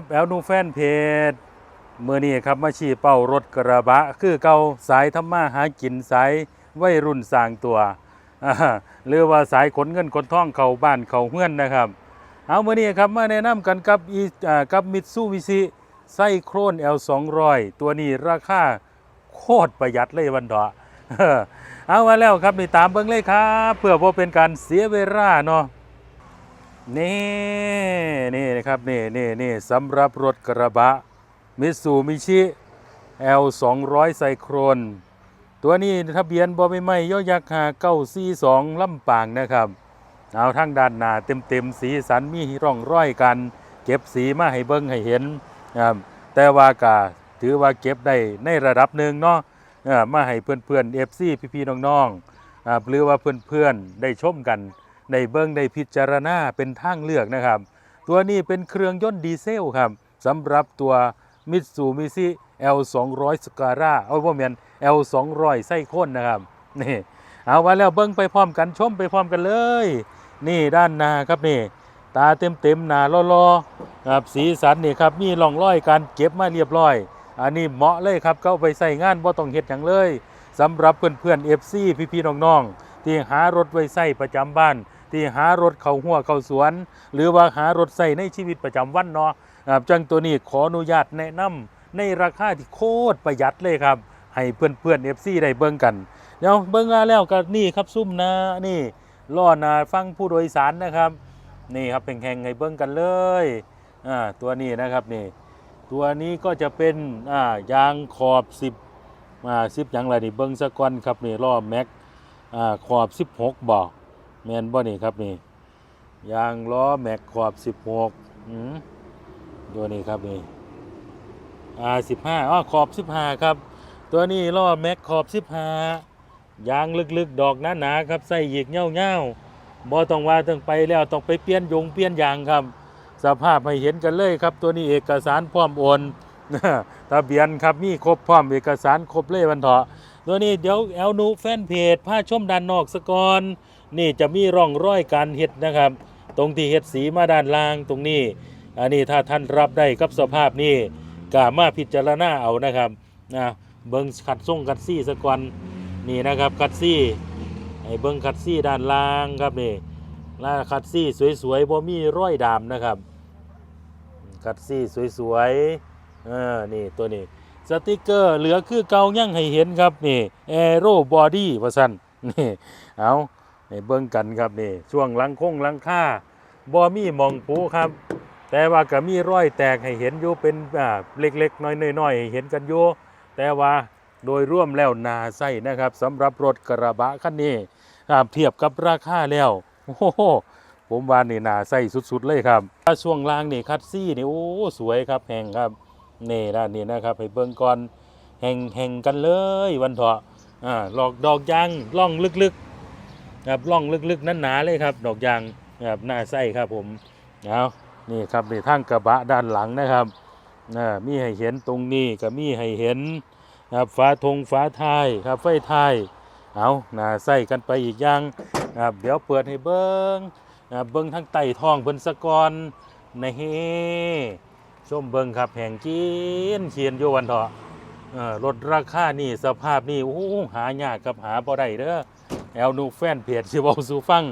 บแอลนูแฟนเพจเมื่อนี้ครับมาชี้เป้ารถกระบะ คือเก่าสายทำมาหากินสายวัยรุ่นสร้างตัวหรือว่าสายขนเงินขนทองเขาบ้านเข้าเฮือนนะครับ เอาเมื่อนี้ครับมาแนะนำกันกับอีกับมิตซูบิชิไซโครน L200 ตัวนี้ราคาโคตรประหยัดเลยวันเถาะเอามาแล้วครับนี่ตามเบิ้งเลยครับ เพื่อบ่เป็นการเสียเวลาเนาะ นี่นี่นะครับนี่นี่นี่สำหรับรถกระบะมิตซูมิชิ L 2 0 0ไซโครนตัวนี้ทะเบียนบอใบไม้ย่อยักษ์หาเก้าซีสองลำปางนะครับ เอาทั้งด้านหน้าเต็มเต็มๆสีสันมีร่องร้อยกัน เก็บสีมาให้เบิ้งให้เห็นนะครับแต่ว่ากาถือว่าเก็บได้ในระดับหนึ่งเนาะมาให้เพื่อนเพื่อนเอฟซีพี่ๆน้องๆหรือว่าเพื่อนๆ ได้ชมกัน ในเบิ้งได้พิจารณาเป็นทางเลือกนะครับ ตัวนี้เป็นเครื่องยนต์ดีเซลครับสำหรับตัวมิตซูมิซิ L 2 0 0 สการ่าเอาว่าเมียน L 2 0 0 ไส้ข้นนะครับนี่เอาไว้แล้วเบิ้งไปพร้อมกันชมไปพร้อมกันเลย นี่ด้านหน้าครับนี่ ตาเต็มเต็มๆหนาล่อๆครับสีสันนี่ครับมีร่องรอยการเก็บมาเรียบร้อย อันนี้เหมาะเลยครับก็เอาไปใส่งานบ่ต้องเฮ็ดหยังเลยสำหรับเพื่อนๆ FC พี่ๆน้องๆที่หารถไว้ใส่ประจำบ้าน ที่หารถเข้าหัวเข้าสวน หรือว่าหารถใส่ในชีวิตประจำวันเนาะจังตัวนี้ขออนุญาตแนะนำในราคาที่โคตรประหยัดเลยครับ ให้เพื่อนๆ FC ได้เบิ่งกันเดี๋ยวเบิ่งมาแล้วก็นี่ครับซุ่มนานี่ล้อหนาฟังผู้โดยสารนะครับ นี่ครับแข่งๆให้เบิ่งกันเลยอ่าตัวนี้นะครับนี่ตัวนี้ก็จะเป็นอ่ายางขอบ10อ่า10อย่างไรนี่เบิ่งสะก่อนครับนี่ล้อแม็กอ่าขอบ 16บ่ แมนบ่นี่ครับนี่ยางล้อแม็กขอบ16อืมตัวนี้ครับนี่อ่า15อ๋อขอบ15ครับ ตัวนี้ล้อแม็กขอบ15ยางลึกๆ ดอกหนาๆครับใส่หยิกเง่าๆบ่ต้องว่าต้องไปแล้วต้องไปเปลี่ยนยงเปลี่ยนยางครับ สภาพให้เห็นกันเลยครับ ตัวนี้เอกสารพร้อมโอนทะเบียนครับมีครบพร้อมเอกสารครบเลยวันเถาะตัวนี้เดี๋ยวแอลนูแฟนเพจผ้าชมด้านนอกสกอน นี่จะมีร่องรอยการเห็ดนะครับ ตรงที่เห็ดสีมาด้านล่างตรงนี้ อันนี้ถ้าท่านรับได้กับสภาพนี้กามาพิจารณาเอานะครับนะเบิ้งขัดส่งขัดซี่สะกอนนี่นะครับขัดซี่ให้เบิ้งขัดซี่ด้านล่างครับนี่ลาคัดซี่สวยๆบ่มีร้อยดามนะครับคัดซี่สวยๆเออนี่ตัวนี้สติกเกอร์เหลือคือเกายังให้เห็นครับนี่แอโรบอดี้ว่าซั่นนี่เอา ให้เบิ่งกันครับนี่ช่วงหลังคงหลังค่าบ่มีหมองปูครับ แต่ว่าก็มีร้อยแตกให้เห็นอยู่เป็นอ่าเล็กๆ น้อยๆให้เห็นกันอยู่แต่ว่าโดยร่วมแล้วนาใส่นะครับสำหรับรถกระบะคันนี้เทียบกับราคาแล้วโอ้โหผมว่านี่นาใส่สุดๆเลยครับถ้าช่วงล่างนี่คัดซี่นี่โอ้สวยครับแห่งครับนี่ด้านนี้นะครับให้เบิ่งก่อนแห่งแห่งกันเลยวันเถาะอ่าหลอกดอกยางล่องลึกๆ ครับล่องลึกๆนั้นหนาเลยครับ ดอกยางครับหน้าไส้ครับผมเอานี่ครับนี่ทางกระบะด้านหลังนะครับนะมีให้เห็นตรงนี้ก็มีให้เห็นครับฝาทงฝาท้ายครับไฟท้ายเอาหน้าใส่กันไปอีกอย่างครับเดี๋ยวเปิดให้เบิ้งนะเบิ้งทั้งไต่ท้องเพิ่นสะกอนนี่ชมเบิ้งครับแห่งกินเขียนอยู่วันเถาะเอ่อรถราคานี่สภาพนี่โอ้หายากครับหาบ่ได้เด้อ แอลนูแฟนเพจสิเว้าสู่ฟัง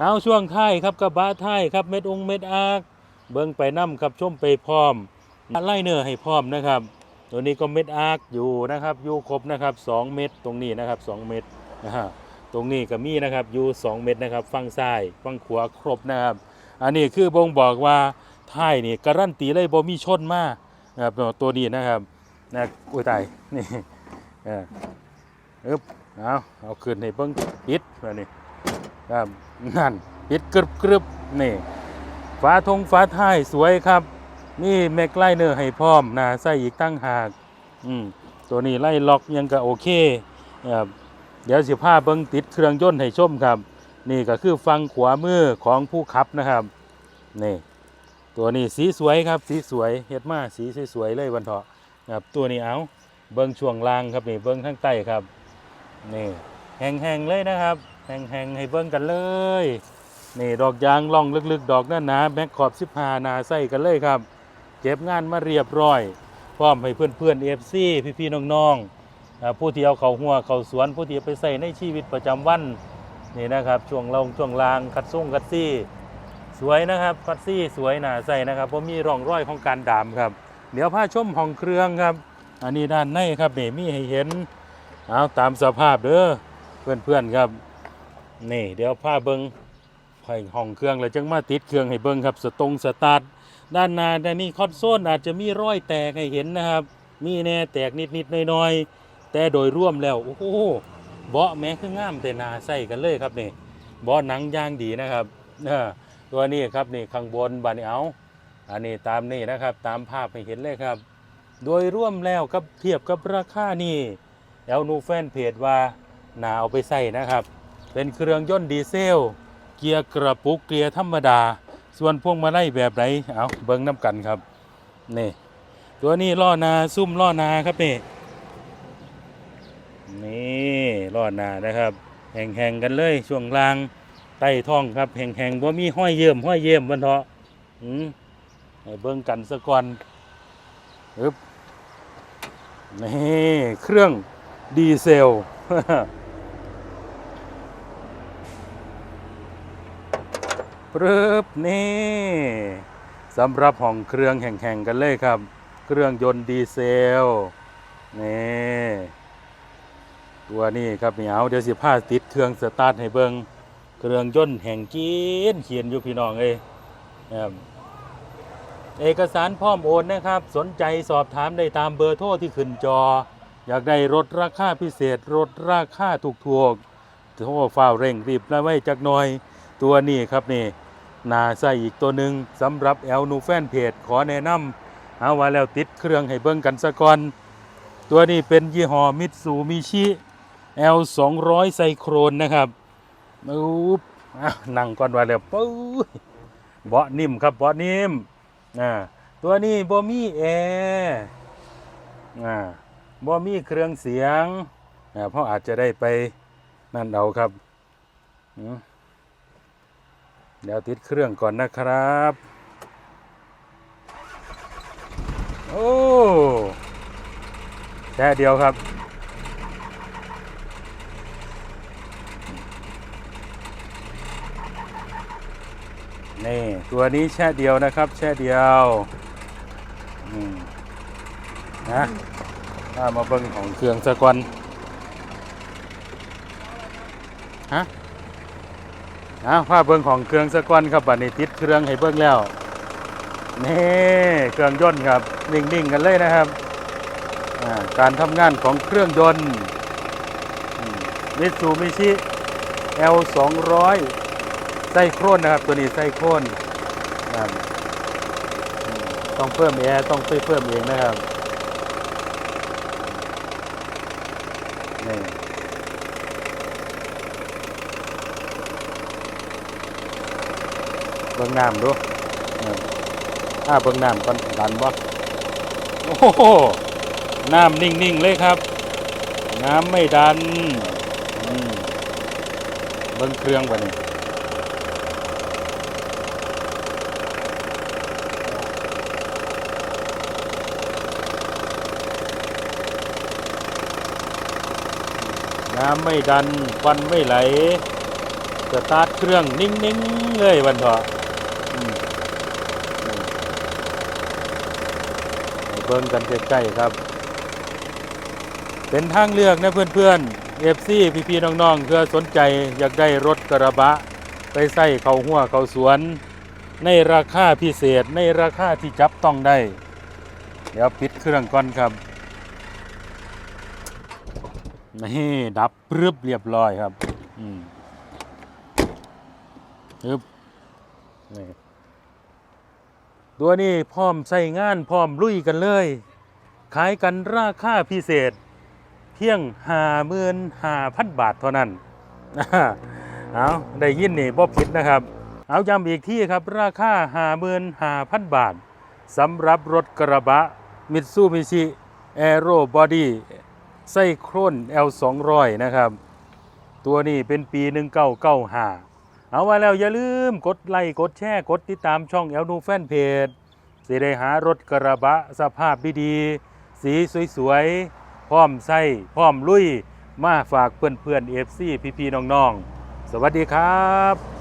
เอาช่วงท้ายครับกระบะท้ายครับเม็ดองเม็ดอากเบิ้งไปน้ำครับชมไปพร้อมไล่เนื้อให้พร้อมนะครับ ตัวนี้ก็เม็ดอาร์คอยู่นะครับอยู่ครบนะครับ 2 เม็ดตรงนี้นะครับ 2 เม็ดนะฮะตรงนี้ก็มีนะครับอยู่ 2 เม็ดนะครับฝั่งซ้ายฝั่งขวาครบนะครับ อันนี้คือบ่งบอกว่าท้ายนี่การันตีเลยบ่มีชนมานะครับตัวนี้นะครับนะอุ้ยตายนี่เออ เอาเอาขึ้นให้เบิ่งปิดแบบนี้ครับนั่นปิดกรึบกรึบนี่ฝาทงฝาท้ายสวยครับ นี่แม็กไลเนอร์ให้พร้อมนะใส่อีกตั้งหากอืมตัวนี้ไล่ล็อกยังก็โอเคครับเดี๋ยวสิพาเบิ้งติดเครื่องยนต์ให้ชมครับ นี่ก็คือฟังขวามือของผู้ขับนะครับนี่ตัวนี้สีสวยครับสีสวยเฮ็ดมาสีสวยๆเลยวันเถาะครับตัวนี้เอาเบิ้งช่วงล่างครับนี่เบิ้งข้างใต้ครับ นี่แห้งๆเลยนะครับ แห้งๆให้เบิ้งกันเลย นี่ดอกยางล่องลึกๆ ดอกน้าหนาแม็กขอบสิบหานาใส่กันเลยครับ เก็บงานมาเรียบร้อยพร้อมให้เพื่อนๆเอฟซีพี่ๆน้องๆผู้ที่เอาเขาหัวเขาสวนผู้ที่เอาไปใส่ในชีวิตประจำวันนี่นะครับช่วงลงช่วงลางคัดส่งคัดซี่ สวยนะครับคัดซี่สวยหนาใส่นะครับเพราะมีร่องรอยของการดามครับ เดี๋ยวพาชมห้องเครื่องครับ อันนี้ด้านในครับนี่มีให้เห็น เอาตามสภาพเด้อเพื่อนๆครับ นี่ เดี๋ยวพาเบิงให้ห้องเครื่องแล้วจังมาติดเครื่องให้เบิงครับ สตรงสตาร์ทด้านหน้าด้านนี้คอนโซลอาจจะมีรอยแตกให้เห็นนะครับ มีแน่แตกนิดๆหน้อยๆ แต่โดยร่วมแล้ว โอ้โหเบาะแม้คืองามแต่นาใส่กันเลยครับนี่เบาะหนังย่างดีนะครับตัวนี้ครับนี่ข้างบนบานเอาอันนี้ตามนี่นะครับ ตามภาพให้เห็นเลยครับ โดยร่วมแล้วกับเทียบกับราคานี่ แอลนูแฟนเพจว่าหนาเอาไปใส่นะครับ เป็นเครื่องยนต์ดีเซล เกียร์กระปุกเกียร์ธรรมดา ส่วนพวงมาลัยแบบไหนเอาเบิ้งน้ำกันครับนี่ตัวนี้ล้อนาซุ่มล้อนาครับนี่นี่ล้อนานะครับแห่งๆกันเลยช่วงล่างใต้ท้องครับแห่งๆบ่มีห้อยเยี่ยมห้อยเยี่ยมบันเถาะอืมเบิ้งกันสะก่อนอึบนี่เครื่อง ดีเซลปรึบนี่สำหรับห้องเครื่องแข่งๆกันเลยครับ เครื่องยนต์ดีเซล นี่ตัวนี้ครับนี่เอาเดี๋ยวสิพาติดเครื่องสตาร์ทให้เบิงเครื่องยนต์แห่งจีนเขียนอยู่พี่น้องเอ้ยเอกสารพร้อมโอนนะครับ สนใจสอบถามได้ตามเบอร์โทรที่ขึ้นจอ อยากได้รถราคาพิเศษ รถราคาถูกๆโทรฟ้าวเร่งรีบนะไว้จักหน่อยตัวนี้ครับนี่นาใส่อีกตัวหนึ่งสำหรับแอลนูแฟนเพจขอแนะนำเอาไว้แล้วติดเครื่องให้เบิ่งกันซะก่อน ตัวนี้เป็นยี่ห้อมิตซูมิชิ L 2 0 0ไซโครนนะครับอุ๊บอะนั่งก่อนไว้แล้วปุ๊บเบาะนิ่มครับเบาะนิ่มอ่าตัวนี้บ่มีแอร์อ่า บ่มีเครื่องเสียงอ่าเพราะอาจจะได้ไปนั่นเอาครับเดี๋ยวติดเครื่องก่อนนะครับ โอ้แค่เดียวครับ นี่ ตัวนี้แช่เดียวนะครับ แช่เดียว อืม นะ ถ้ามาเบิ้งของเครื่องสะก่อนฮะเอาผ้าเบิ้งของเครื่องสะก้อนครับบัดนี้ติดเครื่องให้เบิ้งแล้วนี่เครื่องยนต์ครับนิ่งๆกันเลยนะครับการทำงานของเครื่องยนต์มิตซูมิชิ L 2 0 0ไส้โครนนะครับตัวนี้ไส้โครนต้องเพิ่มแอร์ต้องไปเพิ่มเองนะครับ นี่เบิ้งน้ำดูถ้าเบิ้งน้ำก่อนดันบ่โอ้โหน้ำนิ่งๆเลยครับ น้ำไม่ดันเบิ้งเครื่องไปนี่ น้ำไม่ดันควันไม่ไหลสตาร์ทเครื่องนิ่งๆเลยวันเถอะเบิ่งกันใกล้ๆครับ เป็นทางเลือกนะเพื่อนๆเอฟซีพี่ๆน้องๆเพื่อสนใจอยากได้รถกระบะ ไปใส่เขาหัวเขาสวน ในราคาพิเศษในราคาที่จับต้องได้ เดี๋ยวปิดเครื่องก่อนครับ นี่ดับปรึบเรียบร้อยครับ อืมฮึบนี่ตัวนี้พร้อมใส่งานพร้อมลุยกันเลย ขายกันราคาพิเศษ เพียงห้าหมื่นห้าพันบาทเท่านั้นเอาได้ยินนี่บ่ผิดนะครับ เอาย้ำอีกที่ครับ ราคาห้าหมื่นห้าพันบาทสำหรับรถกระบะมิตซูบิชิแอโรบอดี้ ไส้โคร่น L200 นะครับ ตัวนี้เป็นปี 1995 เอาไว้แล้วอย่าลืมกดไลค์กดแชร์กดติดตามช่องแอลนูแฟนเพจสิได้หารถกระบะสภาพดีๆ สีสวยๆ พร้อมไส้พร้อมลุย มาฝากเพื่อนๆเอฟซีพี่ๆน้องๆ สวัสดีครับ